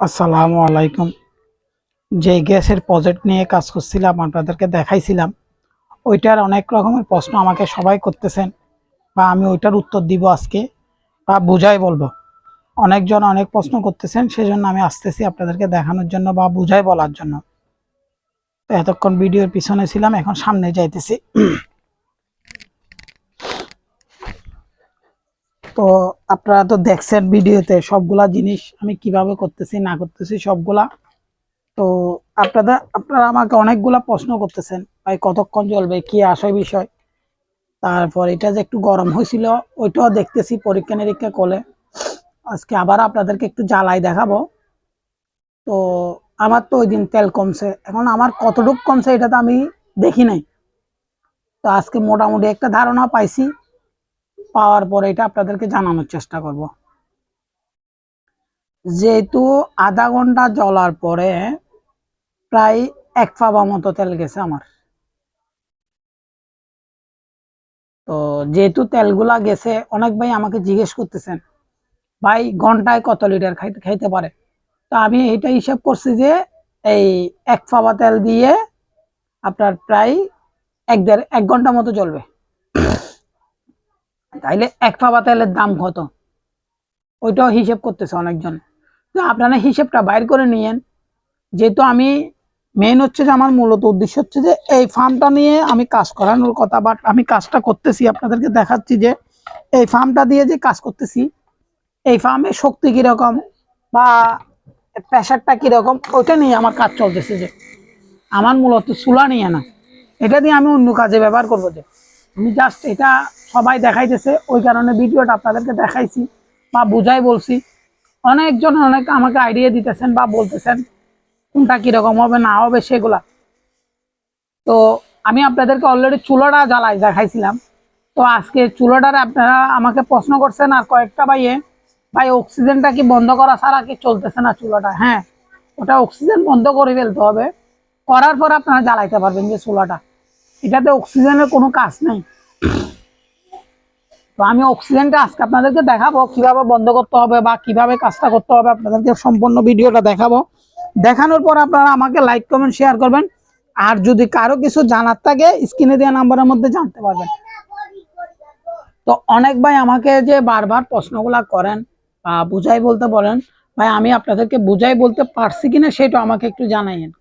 আসসালামু আলাইকুম। যে গ্যাসের প্রজেক্ট নিয়ে কাজ করছিলাম, আপনাদেরকে দেখাইছিলাম, ওইটার অনেক রকমের প্রশ্ন আমাকে সবাই করতেছেন বা আমি ওইটার উত্তর দিব আজকে বা বুঝাই বলব। অনেকজন অনেক প্রশ্ন করতেছেন, সেজন্য আমি আসতেছি আপনাদেরকে দেখানোর জন্য বা বুঝাই বলার জন্য। এতক্ষণ ভিডিওর পিছনে ছিলাম, এখন সামনে যাইতেছি। তো আপনারা তো দেখছেন ভিডিওতে, সবগুলা জিনিস আমি কীভাবে করতেছি, না করতেছি, সবগুলা। তো আপনারা আপনারা আমাকে অনেকগুলা প্রশ্ন করতেছেন, ভাই কতক্ষণ চলবে, কি আসে বিষয়? তারপর এটা যে একটু গরম হয়েছিল, ওইটাও দেখতেছি পরীক্ষা নিরীক্ষা করলে। আজকে আবার আপনাদেরকে একটু জ্বালাই দেখাবো। তো আমার তো ওই দিন তেল কমছে, এখন আমার কতটুকু কমছে এটা তো আমি দেখি নাই। তো আজকে মোটামুটি একটা ধারণা পাইছি পাওয়ার পরে এটা আপনাদেরকে জানানোর চেষ্টা করব। যেহেতু আধা ঘণ্টা জ্বলার পরে প্রায় এক ফাবা মতো তেল গেছে আমার। তো যেহেতু তেলগুলা গেছে, অনেক ভাই আমাকে জিজ্ঞেস করতেছেন, ভাই, ঘন্টায় কত লিটার খাইতে খাইতে পারে? তো আমি এটা হিসাব করছি যে এই এক ফাবা তেল দিয়ে আপনার প্রায় এক দেড়, এক ঘণ্টা মতো চলবে তাইলে এক পাবা তেলের দাম কত? ওইটাও হিসেব করতেছে অনেকজন। তো আপনারা হিসেবটা বাইর করে নিয়েন। যেহেতু আমি মেন হচ্ছে যে আমার মূলত উদ্দেশ্য হচ্ছে যে এই ফার্মটা নিয়ে আমি কাজ করানোর কথা বাট আমি কাজটা করতেছি, আপনাদেরকে দেখাচ্ছি যে এই ফার্মটা দিয়ে যে কাজ করতেছি, এই ফার্মে শক্তি কীরকম বা প্রেশারটা কীরকম, ওইটা নিয়ে আমার কাজ চলতেছে যে। আমার মূলত চুলা নিয়ে না, এটা দিয়ে আমি অন্য কাজে ব্যবহার করব যে। আমি জাস্ট এটা সবাই দেখাইতেছে, ওই কারণে ভিডিওটা আপনাদেরকে দেখাইছি বা বুঝাই বলছি। অনেকজন অনেক আমাকে আইডিয়া দিতেছেন বা বলতেছেন কোনটা কীরকম হবে, না হবে সেগুলা। তো আমি আপনাদেরকে অলরেডি চুলোটা জ্বালাই, দেখাইছিলাম। তো আজকে চুলোটার আপনারা আমাকে প্রশ্ন করছেন, আর কয়েকটা ভাইয়ে, ভাই অক্সিজেনটা কি বন্ধ করা ছাড়া কি চলতেছে না চুলাটা? হ্যাঁ ওটা অক্সিজেন বন্ধ করে ফেলতে হবে। করার পর আপনারা জ্বালাইতে পারবেন যে চুলাটা। এটাতে অক্সিজেনের কোনো কাজ নেই। তো আমি অক্সিজেনটা আজকে আপনাদেরকে দেখাবো, কীভাবে বন্ধ করতে হবে বা কীভাবে কাজটা করতে হবে আপনাদেরকে সম্পূর্ণ ভিডিওটা দেখাবো। দেখানোর পর আপনারা আমাকে লাইক কমেন্ট শেয়ার করবেন। আর যদি কারও কিছু জানার থাকে স্ক্রিনে দেওয়া নাম্বারের মধ্যে জানতে পারবেন। তো অনেক ভাই আমাকে যে বারবার প্রশ্নগুলা করেন বা বুঝাই বলতে বলেন, ভাই আমি আপনাদেরকে বুঝাই বলতে পারছি কিনা সেটা আমাকে একটু জানাইয়েন।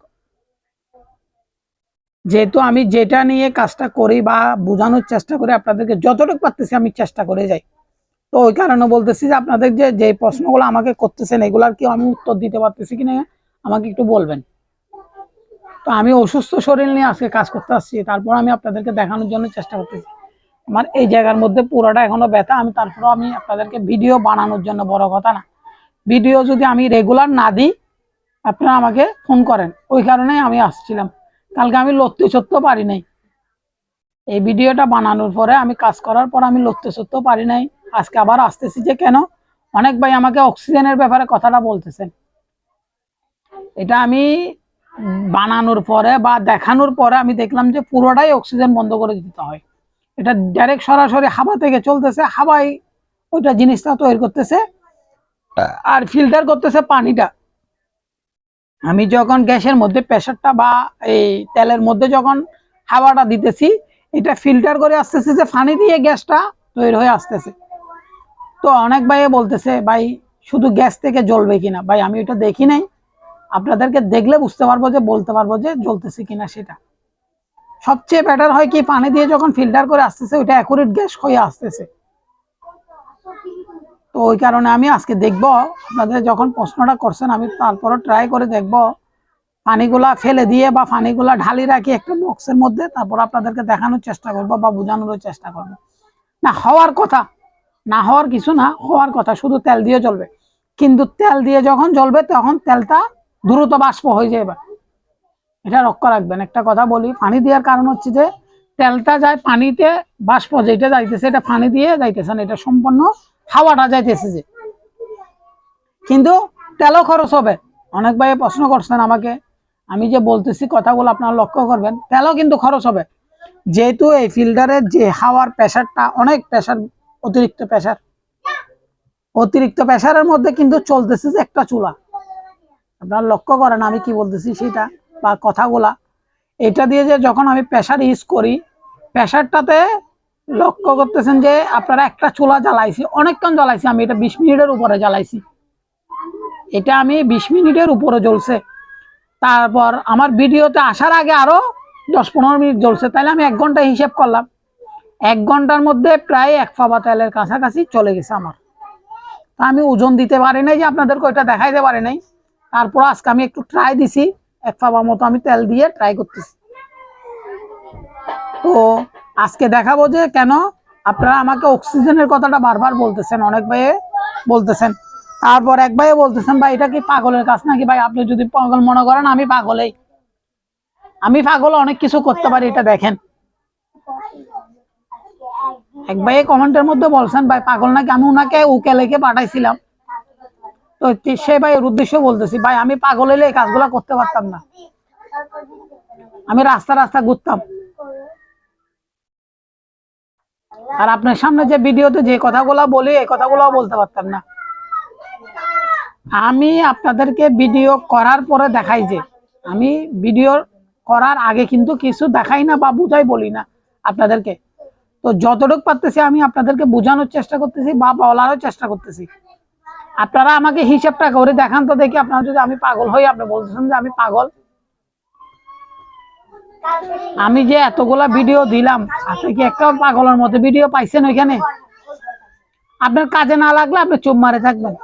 যেহেতু আমি যেটা নিয়ে কাজটা করি বা বোঝানোর চেষ্টা করি আপনাদেরকে যতটুকু পারতেছি আমি চেষ্টা করে যাই। তো ওই কারণে বলতেছি যে আপনাদের যে যে প্রশ্নগুলো আমাকে করতেছেন, এগুলার কি আমি উত্তর দিতে পারতেছি কিনা আমাকে একটু বলবেন। তো আমি অসুস্থ শরীর নিয়ে আজকে কাজ করতে আসছি, তারপর আমি আপনাদেরকে দেখানোর জন্য চেষ্টা করতেছি। আমার এই জায়গার মধ্যে পুরোটা এখনও ব্যথা, আমি তারপরেও আমি আপনাদেরকে ভিডিও বানানোর জন্য বড় কথা না। ভিডিও যদি আমি রেগুলার না দিই, আপনারা আমাকে ফোন করেন। ওই কারণেই আমি আসছিলাম। কালকে আমি লড়তে সত্যও পারি নাই। এই ভিডিওটা বানানোর পরে আমি কাজ করার পর আমি লড়তে সত্যও পারি নাই। আজকে আবার আসতেছি যে কেন? অনেক ভাই আমাকে অক্সিজেনের ব্যাপারে কথাটা বলতেছেন। এটা আমি বানানোর পরে বা দেখানোর পরে আমি দেখলাম যে পুরোটাই অক্সিজেন বন্ধ করে দিতে হয়। এটা ডাইরেক্ট সরাসরি হাওয়া থেকে চলতেছে হাওয়াই ওইটা জিনিসটা তৈরি করতেছে, আর ফিল্টার করতেছে পানিটা। আমি যখন গ্যাসের মধ্যে প্রেশারটা বা এই তেলের মধ্যে যখন হাওয়াটা দিতেছি, এটা ফিল্টার করে আসতেছে যে পানি দিয়ে গ্যাসটা তৈরি হয়ে আসতেছে। তো অনেক ভাই বলতেছে, ভাই, শুধু গ্যাস থেকে জ্বলবে কিনা? ভাই, আমি ওটা দেখি নাই। আপনাদেরকে দেখলে বুঝতে পারব যে, বলতে পারব যে জ্বলতেছে কিনা সেটা। সবচেয়ে বেটার হয় কি, পানি দিয়ে যখন ফিল্টার করে আসতেছে, ওইটা অ্যাকুরেট গ্যাস হয়ে আসতেছে। তো ওই কারণে আমি আজকে দেখব, আপনাদের যখন প্রশ্নটা করছেন, আমি তারপরে ট্রাই করে দেখব। পানিগুলা ফেলে দিয়ে বা পানিগুলা ঢালি রাখি একটা বক্সের মধ্যে, তারপর আপনাদেরকে দেখানোর চেষ্টা করব বা বোঝানোর চেষ্টা করব। না, হওয়ার কথা, না হওয়ার কিছু না, হওয়ার কথা, শুধু তেল দিয়ে জ্বলবে। কিন্তু তেল দিয়ে যখন জ্বলবে, তখন তেলটা দ্রুত বাষ্প হয়ে যাবে। এটা রক্ষা রাখবেন, একটা কথা বলি, পানি দেওয়ার কারণ হচ্ছে যে, তেলটা যায় পানিতে, বাষ্প যেটা যাইতেছে, এটা পানি দিয়ে যাইতেছে না, এটা সম্পূর্ণ হাওয়াটা যাইতেছে যে। কিন্তু তেলও খরচ হবে। অনেক ভাই প্রশ্ন করছেন আমাকে। আমি যে বলতেছি কথাগুলো আপনারা লক্ষ্য করবেন, তেলও কিন্তু খরচ হবে। যেহেতু এই ফিল্টারের যে হাওয়ার প্রেশারটা, অনেক প্রেশার, অতিরিক্ত প্রেশার। অতিরিক্ত প্রেশারের মধ্যে কিন্তু চলতেছে যে একটা চুলা। আপনারা লক্ষ্য করেন আমি কি বলতেছি সেটা বা কথাগুলা। এটা দিয়ে যে যখন আমি প্রেশার ইউজ করি প্রেশারটাতে লক্ষ্য করতেছেন যে আপনারা একটা চুলা জ্বালাইছি, অনেকক্ষণ জ্বালাইছি, আমি এটা বিশ মিনিটের উপরে জ্বালাইছি। এটা আমি বিশ মিনিটের উপরে জ্বলছে। তারপর আমার ভিডিওতে আসার আগে আরও দশ পনেরো মিনিট জ্বলছে তাহলে আমি এক ঘণ্টা হিসেব করলাম। এক ঘণ্টার মধ্যে প্রায় এক ফাবা তেলের কাছাকাছি চলে গেছে আমার। তা আমি ওজন দিতে পারি নাই যে আপনাদেরকে ওইটা দেখাইতে পারি নাই। তারপর আজকে আমি একটু ট্রাই দিছি, এক ফাবা মতো আমি তেল দিয়ে ট্রাই করতেছি। তো আজকে দেখাবো যে কেন আপনারা আমাকে অক্সিজেনের কথাটা বারবার বলতেছেন, অনেক ভাইয়ে বলতেছেন। তারপর এক ভাইয়ে বলতেছেন, ভাই, এটা কি পাগলের কাজ নাকি? ভাই, আপনি যদি পাগল মনে করেন, আমি পাগলেই। আমি পাগল, অনেক কিছু করতে পারি, এটা দেখেন। এক ভাই কমেন্টের মধ্যে বলছেন, ভাই, পাগল নাকি? আমি ওনাকে উকে লেখে পাঠাইছিলাম। তো সে ভাইয়ের উদ্দেশ্য বলতেছি, ভাই, আমি পাগল হলে এই কাজগুলা করতে পারতাম না। আমি রাস্তা রাস্তা ঘুরতাম। আর আপনার সামনে যে ভিডিওতে যে কথাগুলো বলি, এই কথাগুলো বলতে পারতাম না। আমি আপনাদেরকে ভিডিও করার পরে দেখাই যে, আমি ভিডিও করার আগে কিন্তু কিছু দেখাই না বা বুঝাই বলি না আপনাদেরকে। তো যতটুকু পারতেছি আমি আপনাদেরকে বোঝানোর চেষ্টা করতেছি বা বলারও চেষ্টা করতেছি। আপনারা আমাকে হিসাবটা করে দেখান তো দেখি আপনারা যদি আমি পাগল হই, আপনি বলতেছেন যে আমি পাগল। আমি যে এতগুলা ভিডিও দিলাম আপনি কি একটা পাগলের মতো ভিডিও পাইছেন ওইখানে? আপনার কাজে না লাগলে আপনি চুপ মারে থাকবেন।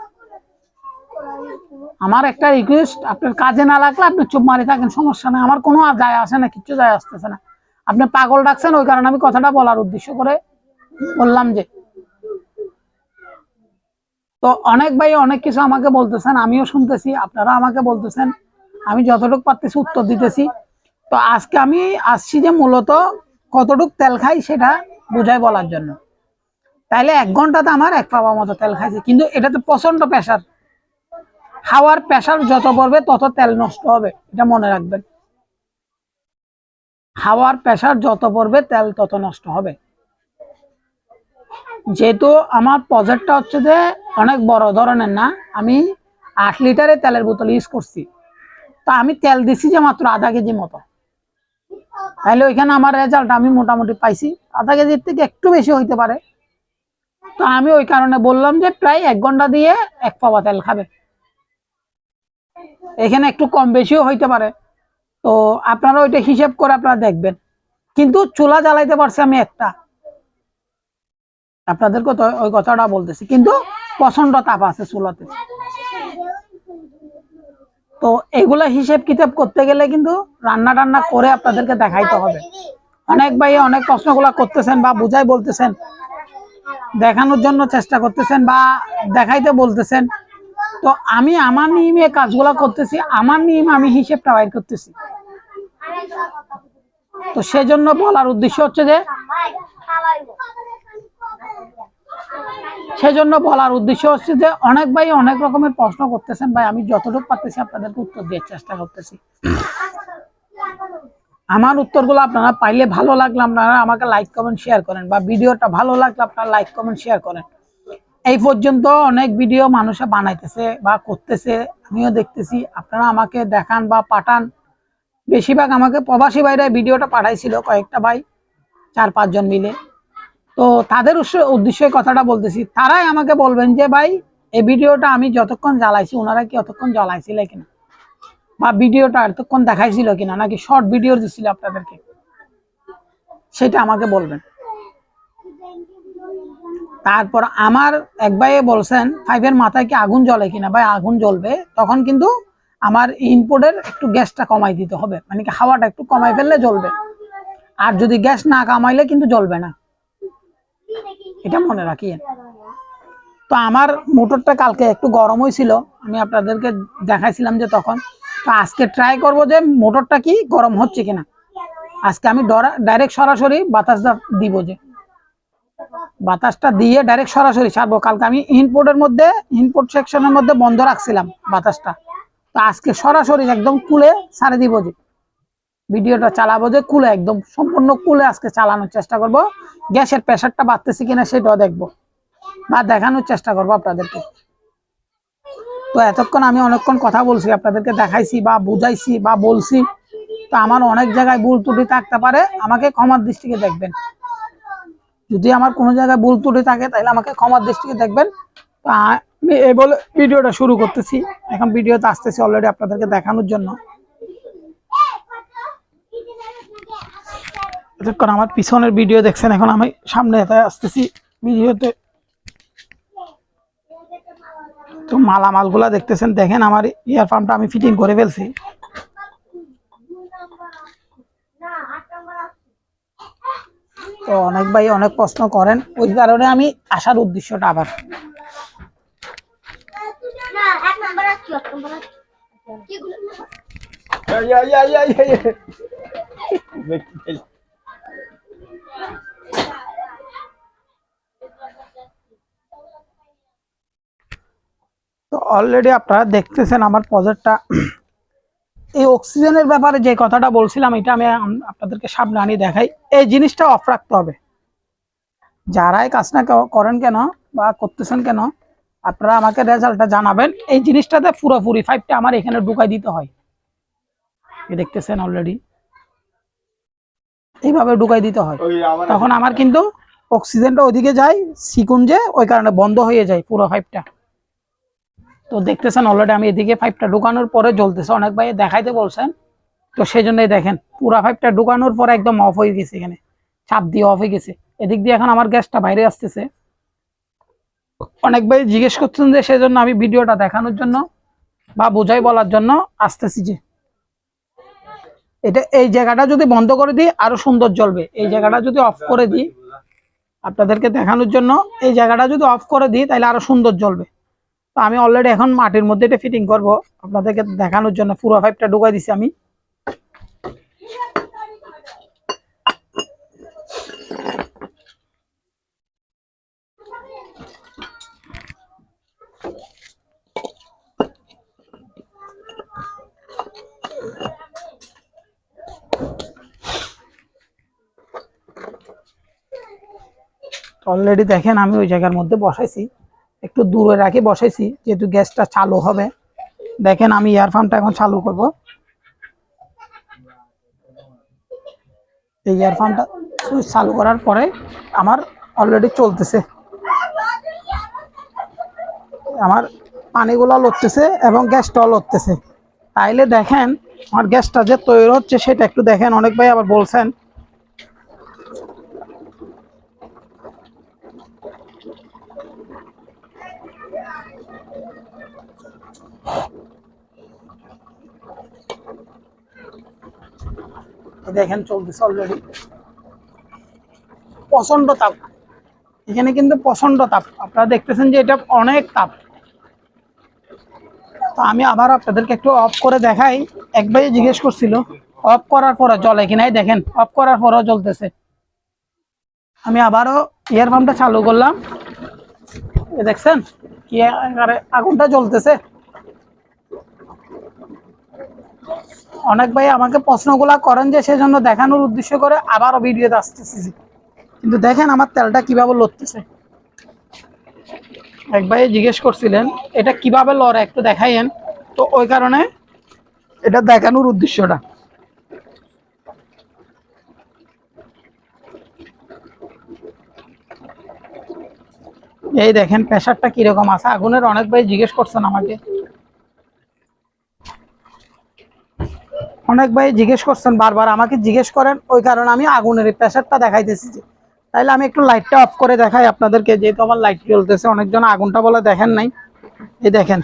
আমার একটা রিকোয়েস্ট আপনার কাজে না লাগলে আপনি চুপ মারে থাকেন, সমস্যা নেই। আমার কোনো যায় আসে না, কিচ্ছু যায় আসতেছে না। আপনি পাগল ডাকছেন, ওই কারণে আমি কথাটা বলার উদ্দেশ্য করে বললাম যে, তো অনেক ভাই অনেক কিছু আমাকে বলতেছেন, আমিও শুনতেছি আপনারা আমাকে বলতেছেন। আমি যতটুকু পারতেছি উত্তর দিতেছি। তো আজকে আমি আসছি যে মূলত কতটুক তেল খাই সেটা বুঝাই বলার জন্য। তাইলে এক ঘন্টাতে আমার এক পাবা মতো তেল খাইছে, কিন্তু এটাতে প্রচণ্ড প্রেশার। হাওয়ার প্রেশার যত পড়বে তত তেল নষ্ট হবে, এটা মনে রাখবেন। হাওয়ার প্রেশার যত পড়বে তেল তত নষ্ট হবে। যেহেতু আমার প্রজেক্টটা হচ্ছে যে অনেক বড় ধরনের না, আমি আট লিটারের তেলের বোতল ইউজ করছি। তো আমি তেল দিছি যে মাত্র আধা কেজি মতো। তাহলে ওইখানে আমার রেজাল্ট আমি মোটামুটি পাইছি। আধা কেজির থেকে একটু বেশি হইতে পারে। তো আমি ওই কারণে বললাম যে প্রায় এক ঘণ্টা দিয়ে এক পাওয়া তেল খাবে। এখানে একটু কম বেশিও হইতে পারে। তো আপনারা ওইটা হিসেব করে আপনারা দেখবেন। কিন্তু চুলা জ্বালাইতে পারছি আমি একটা। আপনাদেরকে তো ওই কথাটা বলতেছি। কিন্তু প্রচণ্ড তাপ আছে চুলাতে। তো এগুলা হিসেব কিতাব করতে গেলে কিন্তু রান্না টান্না করে আপনাদেরকে দেখাইতে হবে। অনেক ভাই অনেক প্রশ্নগুলা করতেছেন বা বুঝাই বলতেছেন, দেখানোর জন্য চেষ্টা করতেছেন বা দেখাইতে বলতেছেন। তো আমি আমার নিয়মে কাজগুলা করতেছি, আমার নিয়ম আমি হিসেবটা বাইর করতেছি। তো সেজন্য বলার উদ্দেশ্য হচ্ছে যে সেজন্য বলার উদ্দেশ্য হচ্ছে যে অনেক ভাই অনেক রকমের প্রশ্ন করতেছেন। ভাই, আমি যতটুকু পারতেছি আপনাদেরকে উত্তর দেওয়ার চেষ্টা করতেছি। আমার উত্তরগুলো আপনারা পাইলে ভালো লাগলে আপনারা আমাকে লাইক কমেন্ট শেয়ার করেন বা ভিডিওটা ভালো লাগলে আপনারা লাইক কমেন্ট শেয়ার করেন। এই পর্যন্ত অনেক ভিডিও মানুষে বানাইতেছে বা করতেছে, আমিও দেখতেছি। আপনারা আমাকে দেখান বা পাঠান। বেশিরভাগ আমাকে প্রবাসী বাইরে ভিডিওটা পাঠাইছিল কয়েকটা ভাই, চার পাঁচজন মিলে। তো তাদের উদ্দেশ্য- কথাটা বলতেছি। তারাই আমাকে বলবেন যে, ভাই, এই ভিডিওটা আমি যতক্ষণ জ্বালাইছি, ওনারা কি অতক্ষণ জ্বালাইছিল কিনা? বা ভিডিওটা এতক্ষণ দেখাইছিল কিনা? নাকি শর্ট ভিডিও দিছিল আপনাদেরকে? সেটা আমাকে বলবেন। তারপর আমার এক ভাইয়ে বলছেন ফাইভের মাথায় কি আগুন জ্বলে কিনা? ভাই, আগুন জ্বলবে। তখন কিন্তু আমার ইনপুটের একটু গ্যাসটা কমাই দিতে হবে। মানে কি হাওয়াটা একটু কমাই ফেললে জ্বলবে। আর যদি গ্যাস না কামাইলে কিন্তু জ্বলবে না। এটা মনে রাখিয়েন। তো আমার মোটরটা কালকে একটু গরম হয়েছিল আমি আপনাদেরকে দেখাইছিলাম যে তখন। তো আজকে ট্রাই করব যে মোটরটা কি গরম হচ্ছে কিনা। আজকে আমি ডাইরেক্ট সরাসরি বাতাসটা দিব যে। বাতাসটা দিয়ে ডাইরেক্ট সরাসরি ছাড়বো। কালকে আমি ইনপোর্টের মধ্যে ইনপোর্ট সেকশনের মধ্যে বন্ধ রাখছিলাম বাতাসটা। তো আজকে সরাসরি একদম কুলে ছাড়ে দিব যে। ভিডিওটা চালাবো যে কুলে, একদম সম্পূর্ণ কুলে আজকে চালানোর চেষ্টা করব। গ্যাসের প্রেশারটা বাড়তেছে কিনা সেটাও দেখব। বা দেখানোর চেষ্টা করব আপনাদেরকে। তো এতক্ষণ আমি অনেকক্ষণ কথা বলছি, আপনাদেরকে দেখাইছি বা বুঝাইছি বা বলছি। তো আমার অনেক জায়গায় ভুল ত্রুটি থাকতে পারে, আমাকে ক্ষমার দৃষ্টিকে দেখবেন। যদি আমার কোনো জায়গায় ভুল ত্রুটি থাকে, তাহলে আমাকে ক্ষমার দৃষ্টিকে দেখবেন। তো আমি এই বলে ভিডিওটা শুরু করতেছি। এখন ভিডিওতে আসতেছি অলরেডি আপনাদেরকে দেখানোর জন্য। এতক্ষণ আমার পিছনের ভিডিও দেখছেন, এখন আমি সামনে আসতেছি ভিডিওতে। তো মালামালগুলা দেখতেছেন, দেখেন আমার ইয়ার ফার্মটা আমি ফিটিং করে ফেলছি। তো অনেক ভাই অনেক প্রশ্ন করেন, ওই কারণে আমি আসার উদ্দেশ্যটা আবার। তো অলরেডি আপনারা দেখতেছেন আমার প্রজেক্টটা এই অক্সিজেনের ব্যাপারে যে কথাটা বলছিলাম এটা আমি আপনাদেরকে সামনে আনি দেখাই। এই জিনিসটা অফ রাখতে হবে। যারাই কাজ না করেন কেন বা করতেছেন কেন আপনারা আমাকে রেজাল্টটা জানাবেন। এই জিনিসটাতে পুরোপুরি ফাইভটা আমার এখানে ঢুকাই দিতে হয়। দেখতেছেন অলরেডি এইভাবে ঢুকাই দিতে হয়। তখন আমার কিন্তু অক্সিজেনটা ওইদিকে যায় সিকুঞ্জে ওই কারণে বন্ধ হয়ে যায় পুরো পাইপটা তো দেখতেছেন অলরেডি আমি এদিকে পাইপটা ঢুকানোর পরে জ্বলতেছে। অনেক ভাই দেখাইতে বলছেন। তো সেই জন্যই দেখেন, পুরো পাইপটা ঢুকানোর পরে একদম অফ হয়ে গেছে এখানে। চাপ দিয়ে অফ হয়ে গেছে। এদিক দিয়ে এখন আমার গ্যাসটা বাইরে আসতেছে। অনেক ভাই জিজ্ঞেস করছেন যে সেজন্য আমি ভিডিওটা দেখানোর জন্য বা বোঝাই বলার জন্য আসতেছি যে এটা এই জায়গাটা যদি বন্ধ করে দিই, আরও সুন্দর জ্বলবে। এই জায়গাটা যদি অফ করে দিই, আপনাদেরকে দেখানোর জন্য এই জায়গাটা যদি অফ করে দিই, তাহলে আরও সুন্দর জ্বলবে। তো আমি অলরেডি এখন মাটির মধ্যে এটা ফিটিং করব। আপনাদেরকে দেখানোর জন্য পুরো পাইপটা ঢুকাই দিছি আমি। অলরেডি দেখেন আমি ওই জায়গার মধ্যে বসাইছি। একটু দূরে রাখি, বসাইছি, যেহেতু গ্যাসটা চালু হবে। দেখেন আমি এয়ার পাম্পটা এখন চালু করব। এই এয়ার পাম্পটা সুইচ চালু করার পরে আমার অলরেডি চলতেছে। আমার পানিগুলো লড়তেছে এবং গ্যাসটাও লড়তেছে। তাইলে দেখেন, আমার গ্যাসটা যে তৈরি হচ্ছে সেটা একটু দেখেন। অনেক ভাই আবার বলছেন এই দেখেন চলতেছে অলরেডি প্রচণ্ড তাপ। এখানে কিন্তু প্রচণ্ড তাপ। আপনারা দেখতেছেন যে এটা অনেক তাপ। তো আমি আবার আপনাদেরকে একটু অফ করে দেখাই। একবারই জিজ্ঞেস করছিল অফ করার পরে জলে কিনাই দেখেন অফ করার পরেও জ্বলতেছে। আমি আবারও ইয়ার পাম্পটা চালু করলাম। দেখছেন, কি আগুনটা জ্বলতেছে? অনেক ভাই আমাকে প্রশ্নগুলা করেন যে সেজন্য দেখানোর উদ্দেশ্য করে আবারও ভিডিওতে আসতেছি কিন্তু দেখেন আমার তেলটা কীভাবে লড়তেছে। এক ভাই জিজ্ঞেস করছিলেন, এটা কীভাবে লড়ে? একটু দেখাইয়েন। তো ওই কারণে এটা দেখানোর উদ্দেশ্যটা। এই দেখেন প্রেশারটা কীরকম আছে? আগুনের অনেক ভাই জিজ্ঞেস করছেন আমাকে। অনেক ভাই জিজ্ঞেস করছেন বারবার আমাকে জিজ্ঞেস করেন ওই কারণে আমি আগুনের প্রেশারটা দেখাইতেছি যে। তাইলে আমি একটু লাইটটা অফ করে দেখাই আপনাদেরকে যেহেতু আমার লাইট জ্বলতেছে অনেকজন আগুনটা বলে দেখেন নাই। এই দেখেন।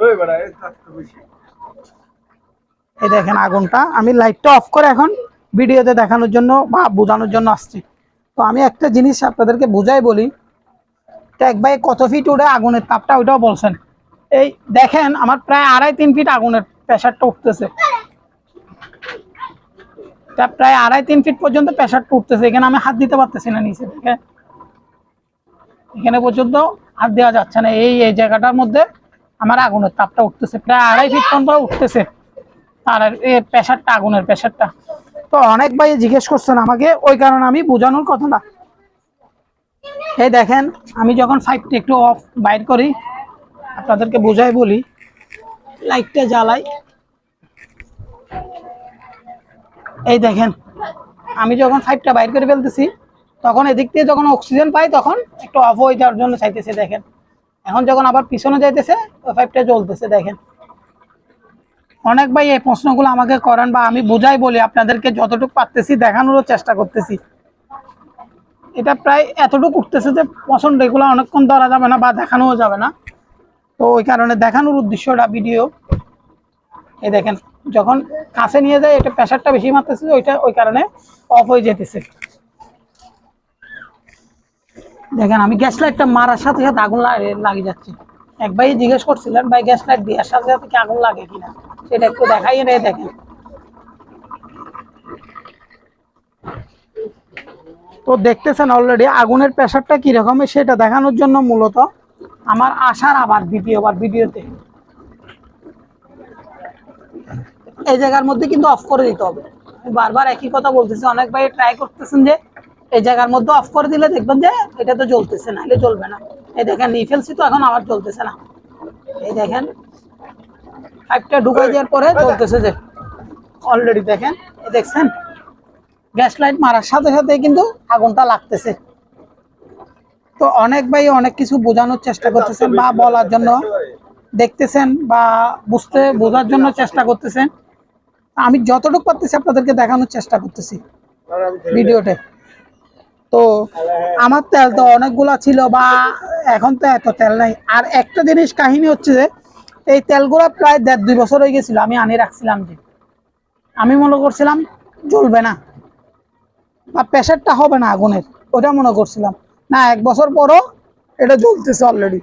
এই এই দেখেন আগুনটা আমি লাইটটা অফ করে এখন ভিডিওতে দেখানোর জন্য বা বোঝানোর জন্য আসছি। তো আমি একটা জিনিস আপনাদেরকে বুঝাই বলি তো এক ভাই কত ফিট উঠে আগুনের তাপটা ওইটাও বলছেন। এই দেখেন আমার প্রায় আড়াই তিন ফিট আগুনের প্রেশারটা উঠতেছে। তা প্রায় আড়াই, তিন ফিট পর্যন্ত প্রেশারটা উঠতেছে। এখানে আমি হাত দিতে পারতেছি না নিচে থেকে এখানে পর্যন্ত হাত দেওয়া যাচ্ছে না। এই এই জায়গাটার মধ্যে আমার আগুনের তাপটা উঠতেছে। প্রায় আড়াই ফিট পর্যন্ত উঠতেছে। আর এই প্রেশারটা আগুনের প্রেশারটা তো অনেক ভাই জিজ্ঞেস করছেন আমাকে, ওই কারণে আমি বোঝানোর কথাটা। এই দেখেন, আমি যখন ফাইভটি একটু অফ বাইর করি, আপনাদেরকে বোঝাই বলি লাইটটা জ্বালাই। এই দেখেন, আমি যখন ফাইভটা বাইর করে ফেলতেছি, তখন এদিক থেকে যখন অক্সিজেন পাই, তখন একটু অফ হয়ে যাওয়ার জন্য চাইতেছে, দেখেন। এখন যখন আবার পিছনে যাইতেছে, ওই পাইপটা জ্বলতেছে, দেখেন। অনেক ভাই এই প্রশ্নগুলো আমাকে করেন বা আমি বুঝাই বলি, আপনাদেরকে যতটুকু পারতেছি, দেখানোরও চেষ্টা করতেছি। এটা প্রায় এতটুকু উঠতেছে যে পছন্দ, এগুলো অনেকক্ষণ ধরা যাবে না বা দেখানোও যাবে না। তো ওই কারণে দেখানোর উদ্দেশ্যটা ভিডিও এই দেখেন যখন কাছে নিয়ে যায়, এটা প্রেশারটা বেশি মারতেছে ওইটা ওই কারণে অফ হয়ে যেতেছে দেখেন, আমি গ্যাস লাইটটা মারার সাথে সাথে আগুন লাগে যাচ্ছে। এক ভাই জিজ্ঞেস করছিলেন, ভাই গ্যাস লাইট দেওয়ার সাথে সাথে কি আগুন লাগে কিনা? সেটা একটু দেখাই রে দেখেন। তো দেখতেছেন অলরেডি আগুনের প্রেশারটা কীরকম, সেটা দেখানোর জন্য মূলত আমার আসার আবার দ্বিতীয়বার ভিডিওতে এই জায়গার মধ্যে কিন্তু অফ করে দিতে হবে। বারবার একই কথা বলতেছি অনেক ভাই ট্রাই করতেছেন যে এই জায়গার মধ্যে অফ করে দিলে দেখবেন যে এটা তো জ্বলতেছে না এটা জ্বলবে না। এই দেখেন নিয়ে ফেলছি তো এখন আবার জ্বলতেছে না। এই দেখেন পাইপটা ঢুকাই দেওয়ার পরে জ্বলতেছে যে অলরেডি দেখেন এই দেখছেন? গ্যাস লাইট মারার সাথে সাথে কিন্তু আগুনটা লাগতেছে। তো অনেক ভাই অনেক কিছু বোঝানোর চেষ্টা করতেছেন বা বলার জন্য দেখতেছেন বা বুঝতে বোঝার জন্য চেষ্টা করতেছেন। আমি যতটুকু পারতেছি আপনাদেরকে দেখানোর চেষ্টা করতেছি ভিডিওতে। তো আমার তেল তো অনেকগুলা ছিল বা এখন তো এত তেল নাই। আর একটা জিনিস কাহিনী হচ্ছে যে, এই তেলগুলো প্রায় দেড় দুই বছর হয়ে গেছিল, আমি আনি রাখছিলাম যে। আমি মনে করছিলাম জ্বলবে না বা প্রেশারটা হবে না আগুনের, ওটা মনে করছিলাম। না, এক বছর পরও এটা জ্বলতেছে অলরেডি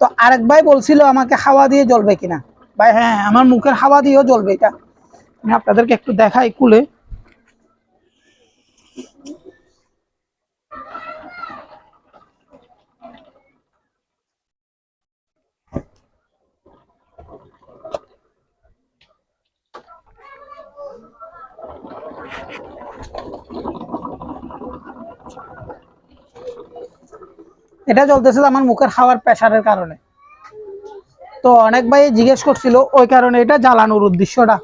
তো আরেক ভাই বলছিল আমাকে হাওয়া দিয়ে জ্বলবে কিনা? ভাই হ্যাঁ আমার মুখের হাওয়া দিয়েও জ্বলবে এটা। আমি আপনাদেরকে একটু দেখাই কুলে এটা চলতেছে আমার মুখের হাওয়ার প্রেশারের কারণে। তো অনেক ভাই জিজ্ঞেস করছিল, ওই কারণে এটা জ্বালানোর উদ্দেশ্যটা?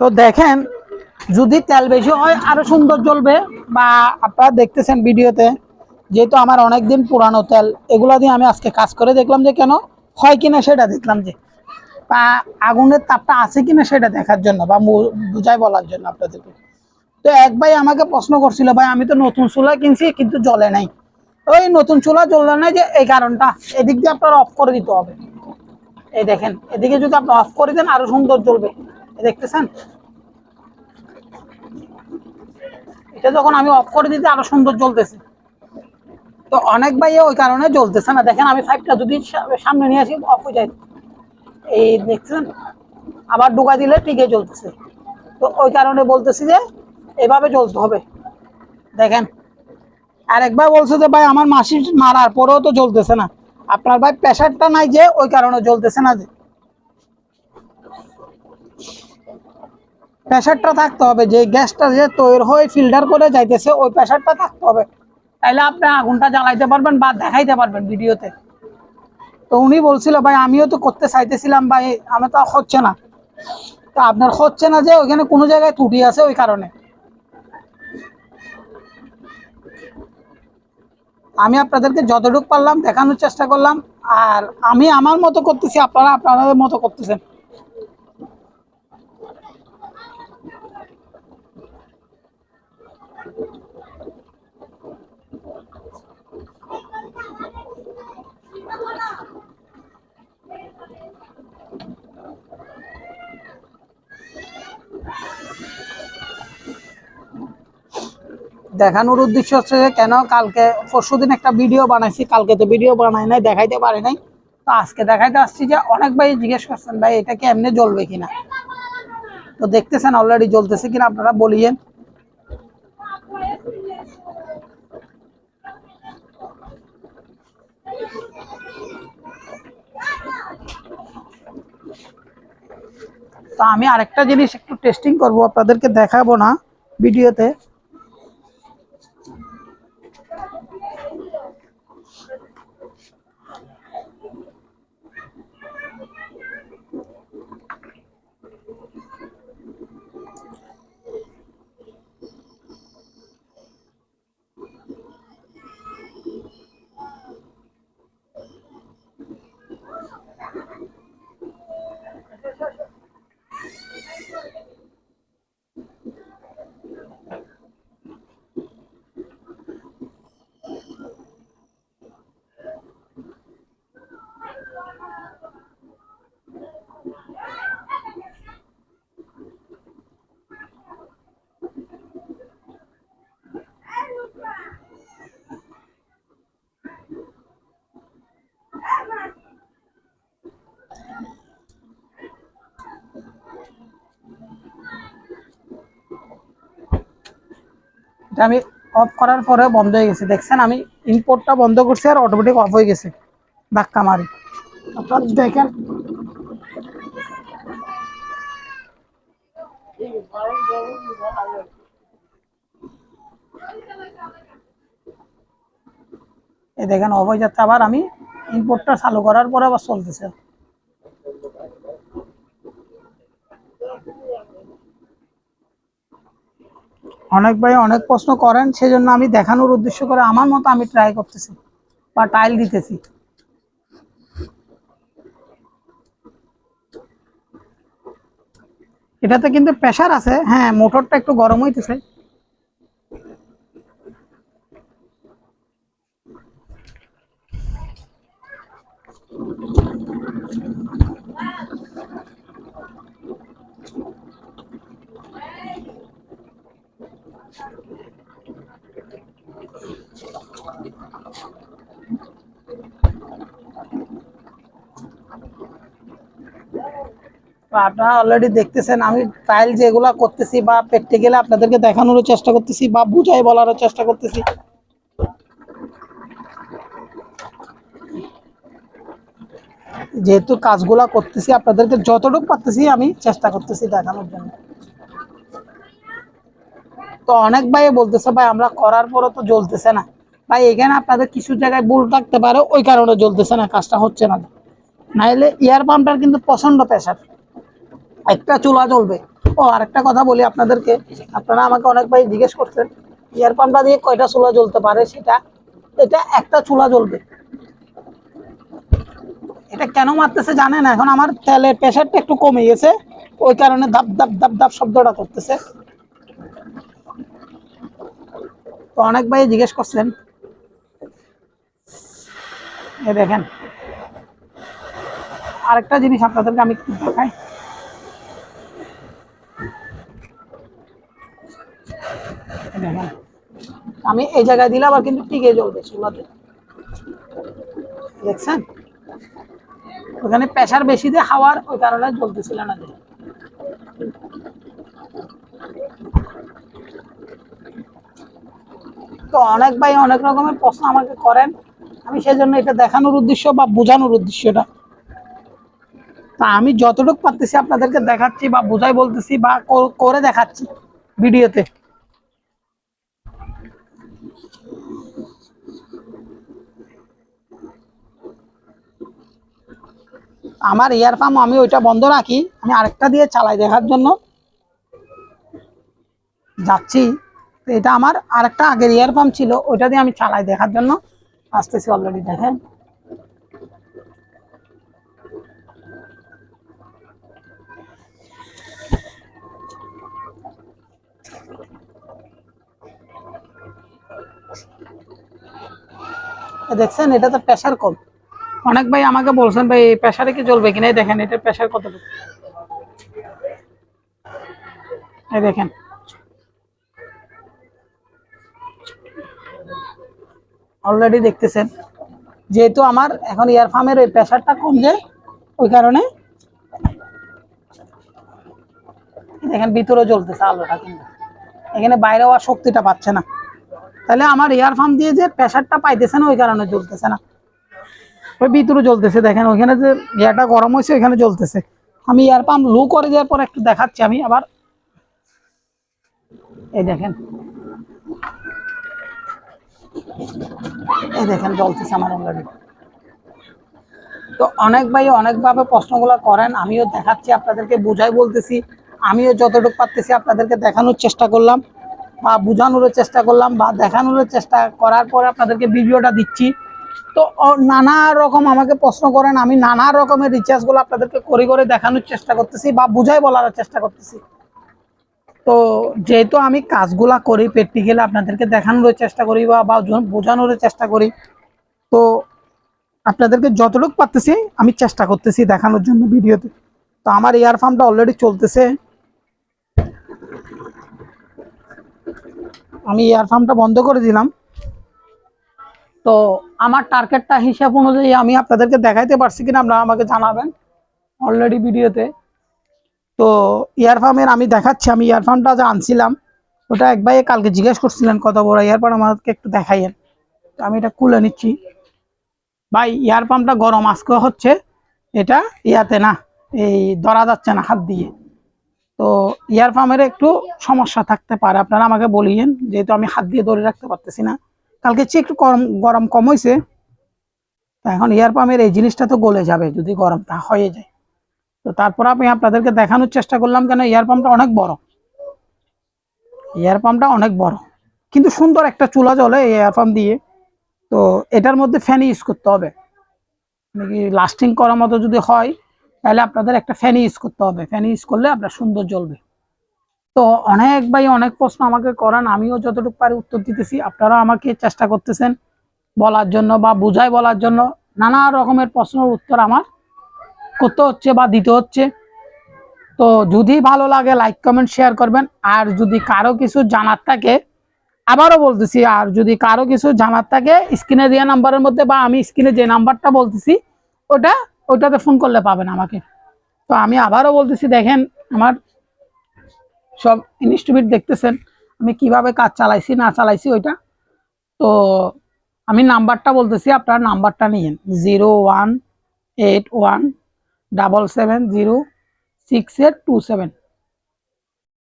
তো দেখেন, যদি তেল বেশি হয়, আরও সুন্দর জ্বলবে বা আপনারা দেখতেছেন ভিডিওতে, যেহেতু আমার অনেক দিন পুরানো তেল, এগুলা দিয়ে আমি আজকে কাজ করে দেখলাম যে কেন হয় কিনা সেটা দেখলাম যে, বা আগুনের তাপটা আছে কিনা সেটা দেখার জন্য বা বুঝাই বলার জন্য আপনাদেরকে। তো এক ভাই আমাকে প্রশ্ন করছিল, ভাই, আমি তো নতুন চুলা কিনছি, কিন্তু জলে নাই। ওই নতুন চুলা জ্বলে নাই যে এই কারণটা। এদিক দিয়ে আপনার অফ করে দিতে হবে। এই দেখেন, এদিকে যদি আপনি অফ করে দেন, আরও সুন্দর জ্বলবে। দেখতেছেন? এটা যখন আমি অফ করে দিতে, আরও সুন্দর জ্বলতেছে। তো অনেক ভাই ওই কারণে জ্বলতেছে না। দেখেন, আমি ফাইভটা যদি সামনে নিয়ে আসি অফ হয়ে যায়। এই দেখছেন আবার ঢুকা দিলে টিকে জ্বলতেছে। তো ওই কারণে বলতেছি যে এভাবে জ্বলতে হবে। দেখেন আর একবার বলছে যে, ভাই, আমার মাসি মারার পরেও তো জ্বলতেছে না। আপনার ভাই প্রেশারটা নাই যে, ওই কারণে জ্বলতেছে না যে। প্রেশারটা থাকতে হবে, যে গ্যাসটা যে তৈরি হয়ে ফিল্টার করে যাইতেছে, ওই প্রেশারটা থাকতে হবে। তাইলে আপনি আগুনটা জ্বালাইতে পারবেন বা দেখাইতে পারবেন ভিডিওতে। তো উনি বলছিল, ভাই, আমিও তো করতে চাইতেছিলাম, ভাই আমি তো হচ্ছে না। তা আপনার হচ্ছে না যে, ওইখানে কোনো জায়গায় ত্রুটি আছে ওই কারণে। আমি আপনাদেরকে যতটুকু পারলাম দেখানোর চেষ্টা করলাম, আর আমি আমার মতো করতেছি, আপনারা আপনাদের মতো করতেছেন। দেখানোর উদ্দেশ্য হচ্ছে যে কেন কালকে, পরশু দিন একটা ভিডিও বানাইছি, কালকে তো ভিডিও বানাই নাই, দেখাইতে পারি নাই। তো আজকে দেখাইতে আসছি যে অনেক ভাই জিজ্ঞেস করছেন, ভাই, এটা কি এমনি জ্বলবে কিনা? তো দেখতেছেন অলরেডি জ্বলতেছে কিনা, আপনারা বলিয়েন। তো আমি আরেকটা জিনিস একটু টেস্টিং করব, আপনাদেরকে দেখাবো না ভিডিওতে এটা আমি অফ করার পরে বন্ধ হয়ে গেছে। দেখছেন, আমি ইম্পোর্টটা বন্ধ করছি আর অটোমেটিক অফ হয়ে গেছে ধাক্কা মারি। আপনারা দেখেন। এই দেখেন অফ হয়ে যাচ্ছে। আবার আমি ইম্পোর্টটা চালু করার পরে আবার চলতেছে। অনেক ভাই অনেক প্রশ্ন করেন, সেজন্য আমি দেখানোর উদ্দেশ্য করে আমার মতো আমি ট্রাই করতেছি বা টাইল দিতেছি। এটাতে কিন্তু প্রেশার আছে হ্যাঁ মোটরটা একটু গরম হইতেছে। আপনারা অলরেডি দেখতেছেন, আমি ট্রায়াল যেগুলা করতেছি বা প্র্যাকটিক্যালি আপনাদেরকে দেখানোর চেষ্টা করতেছি বা বুঝাই বলারও চেষ্টা করতেছি। যেহেতু কাজগুলা করতেছি, আপনাদেরকে যতটুকু পারতেছি আমি চেষ্টা করতেছি দেখানোর জন্য। তো অনেক ভাই বলতেছে, ভাই, আমরা করার পরও তো জ্বলতেছে না। ভাই, এখানে আপনাদের কিছু জায়গায় ভুল থাকতে পারে, ওই কারণে জ্বলতেছে না, কাজটা হচ্ছে না। নাইলে এয়ার পাম্পটার কিন্তু প্রচণ্ড প্রেশার একটা চুলা জ্বলবে। ও, আরেকটা কথা বলি আপনাদেরকে। আপনারা আমাকে অনেক ভাই জিজ্ঞেস করছেন এয়ার পাম্পটা দিয়ে কয়টা চুলা জ্বলতে পারে? সেটা, এটা একটা চুলা জ্বলবে। এটা কেন মারতেছে জানেন এখন আমার তেলের প্রেশারটা একটু কমে গেছে। ওই কারণে ধাপ ধাপ ধাপ ধাপ শব্দটা করতেছে। তো অনেক ভাই জিজ্ঞেস করছেন এ দেখেন। আরেকটা জিনিস আপনাদেরকে আমি দেখাই। দেখেন। আমি এই জায়গায় দিলে আবার কিন্তু টিকে জ্বলবে চুলাতে দেখছেন? ওখানে প্রেশার বেশি দিয়ে হাওয়ার ওই কারণে জ্বলতেছিল না। তো অনেক ভাই অনেক রকমের প্রশ্ন আমাকে করেন। আমি সেজন্য এটা দেখানোর উদ্দেশ্য বা বোঝানোর উদ্দেশ্যটা। তা আমি যতটুকু পারতেছি আপনাদেরকে দেখাচ্ছি বা বোঝাই বলতেছি বা কর- দেখাচ্ছি ভিডিওতে। আমার এয়ার পাম্প আমি ওইটা বন্ধ রাখি, আমি আরেকটা দিয়ে চালাই দেখার জন্য। যাচ্ছি। এটা আমার আরেকটা আগের এয়ার পাম্প ছিল, ওইটা দিয়ে আমি চালাই দেখার জন্য। আসতেছি অলরেডি দেখেন। দেখছেন, এটা তো প্রেশার কম। অনেক ভাই আমাকে বলছেন, ভাই প্রেশারে কি চলবে কিনা দেখেন, এটা প্রেশার কতটুকু? দেখেন। অলরেডি দেখতেছেন। যেহেতু আমার এখন ইয়ার ফার্মের ওই প্রেশারটা কম যে, ওই কারণে দেখেন ভিতরে জ্বলতেছে আলোটা কিন্তু। এখানে বাইরে হওয়ার শক্তিটা পাচ্ছে না। তাহলে আমার এয়ার ফার্ম দিয়ে যে প্রেশারটা পাইতেছে না, ওই কারণে জ্বলতেছে না। ওই ভিতরে জ্বলতেছে, দেখেন, ওইখানে যে ইয়াটা গরম হয়েছে, ওইখানে জ্বলতেছে। আমি এয়ার পাম্প লো করে দেওয়ার পর একটু দেখাচ্ছি আমি আবার। এই দেখেন এই দেখেন জ্বলতেছে আমার অলরেডি তো অনেক ভাই অনেকভাবে প্রশ্নগুলো করেন, আমিও দেখাচ্ছি, আপনাদেরকে বুঝাই বলতেছি। আমিও যতটুকু পারতেছি আপনাদেরকে দেখানোর চেষ্টা করলাম, বা বোঝানোর চেষ্টা করলাম, বা দেখানোর চেষ্টা করার পরে আপনাদেরকে ভিডিওটা দিচ্ছি। তো নানা রকম আমাকে প্রশ্ন করেন, আমি নানা রকমের রিচার্জগুলো আপনাদেরকে করে করে দেখানোর চেষ্টা করতেছি, বা বুঝাই বলার চেষ্টা করতেছি। তো যেহেতু আমি কাজগুলা করি প্র্যাকটিক্যালি আপনাদেরকে দেখানোর চেষ্টা করি বা বোঝানোর চেষ্টা করি। তো আপনাদেরকে যতটুকু পারতেছি, আমি চেষ্টা করতেছি দেখানোর জন্য ভিডিওতে। তো আমার এয়ার ফার্মটা অলরেডি চলতেছে। আমি এয়ার ফার্মটা বন্ধ করে দিলাম। তো আমার টার্গেটটা হিসাব অনুযায়ী আমি আপনাদেরকে দেখাইতে পারছি কিনা আপনারা আমাকে জানাবেন অলরেডি ভিডিওতে। তো ইয়ার ফার্মের আমি দেখাচ্ছি, আমি ইয়ার ফার্মটা যে আনছিলাম, ওটা এক ভাই কালকে জিজ্ঞেস করছিলেন, কত বড় ইয়ার ফার্ম? আমাকে একটু দেখাইয়েন। তো আমি এটা খুলে নিচ্ছি। ভাই, ইয়ার পাম্পটা গরম, আজকে হচ্ছে এটা ইয়াতে না, এই ধরা যাচ্ছে না হাত দিয়ে। তো ইয়ার পাম্পের একটু সমস্যা থাকতে পারে, আপনারা আমাকে বলিয়েন, যেহেতু আমি হাত দিয়ে ধরে রাখতে পারতেছি না। কালকে চেয়ে একটু গরম গরম কম হয়েছে এখন ইয়ার পাম্পের এই জিনিসটা তো গলে যাবে, যদি গরমটা হয়ে যায়। তো তারপর আমি আপনাদেরকে দেখানোর চেষ্টা করলাম কেন এয়ার পাম্পটা অনেক বড়। এয়ার পাম্পটা অনেক বড়। কিন্তু সুন্দর একটা চুলা জ্বলে এই এয়ার পাম্প দিয়ে। তো এটার মধ্যে ফ্যান ইউজ করতে হবে। নাকি লাস্টিং করার মতো যদি হয়, তাহলে আপনাদের একটা ফ্যান ইউজ করতে হবে। ফ্যান ইউজ করলে আপনার সুন্দর জ্বলবে। তো অনেক ভাই অনেক প্রশ্ন আমাকে করান, আমিও যতটুকু পারি উত্তর দিতেছি। আপনারা আমাকে চেষ্টা করতেছেন বলার জন্য বা বুঝাই বলার জন্য। নানা রকমের প্রশ্নের উত্তর আমার করতে হচ্ছে বা দিতে হচ্ছে। তো যদি ভালো লাগে লাইক কমেন্ট শেয়ার করবেন। আর যদি কারও কিছু জানার থাকে, আবারও বলতেছি, আর যদি কারও কিছু জানার থাকে, স্ক্রিনে দেওয়া নাম্বারের মধ্যে বা আমি স্ক্রিনে যে নাম্বারটা বলতেছি, ওটা, ওটাতে ফোন করলে পাবেন আমাকে। তো আমি আবারও বলতেছি, দেখেন আমার সব ইনস্টিটিউট দেখতেছেন, আমি কীভাবে কাজ চালাইছি, না চালাইছি ওইটা। তো আমি নাম্বারটা বলতেছি, আপনার নাম্বারটা নিয়েন। Zero one eight one double seven zero six eight two seven.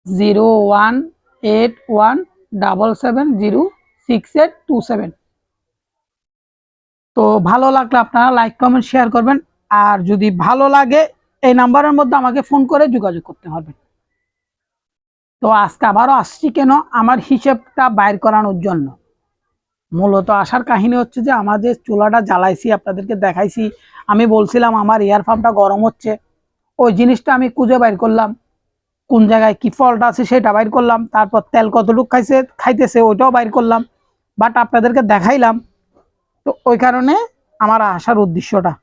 Zero one eight one double seven zero six eight two seven. তো ভালো লাগলে আপনারা লাইক, কমেন্ট, শেয়ার করবেন। আর যদি ভালো লাগে, এই নাম্বারের মধ্যে আমাকে ফোন করে যোগাযোগ করতে পারবেন। তো আজকে আবারও আসছি কেন? আমার হিসেবটা বাইর করানোর জন্য। মূলত আসার কাহিনী হচ্ছে যে আমাদের চুলাটা জ্বালাইছি, আপনাদেরকে দেখাইছি, আমি বলছিলাম আমার এয়ার পাম্পটা গরম হচ্ছে। ওই জিনিসটা আমি খুঁজে বাইর করলাম। কোন জায়গায় কি ফল্ট আছে সেটা বাইর করলাম। তারপর তেল কতটুকু খাইছে, খাইতেছে, ওইটাও বাইর করলাম। বাট আপনাদেরকে দেখাইলাম। তো ওই কারণে আমার আসার উদ্দেশ্যটা।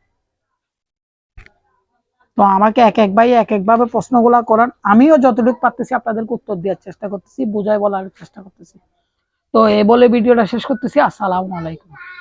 তো আমাকে এক এক ভাই এক একভাবে প্রশ্নগুলা করান। আমিও যতটুকু পারতেছি আপনাদেরকে উত্তর দেওয়ার চেষ্টা করতেছি, বুঝাই বলার চেষ্টা করতেছি। তো এ বলে ভিডিওটা শেষ করতেছি আসসালামু আলাইকুম।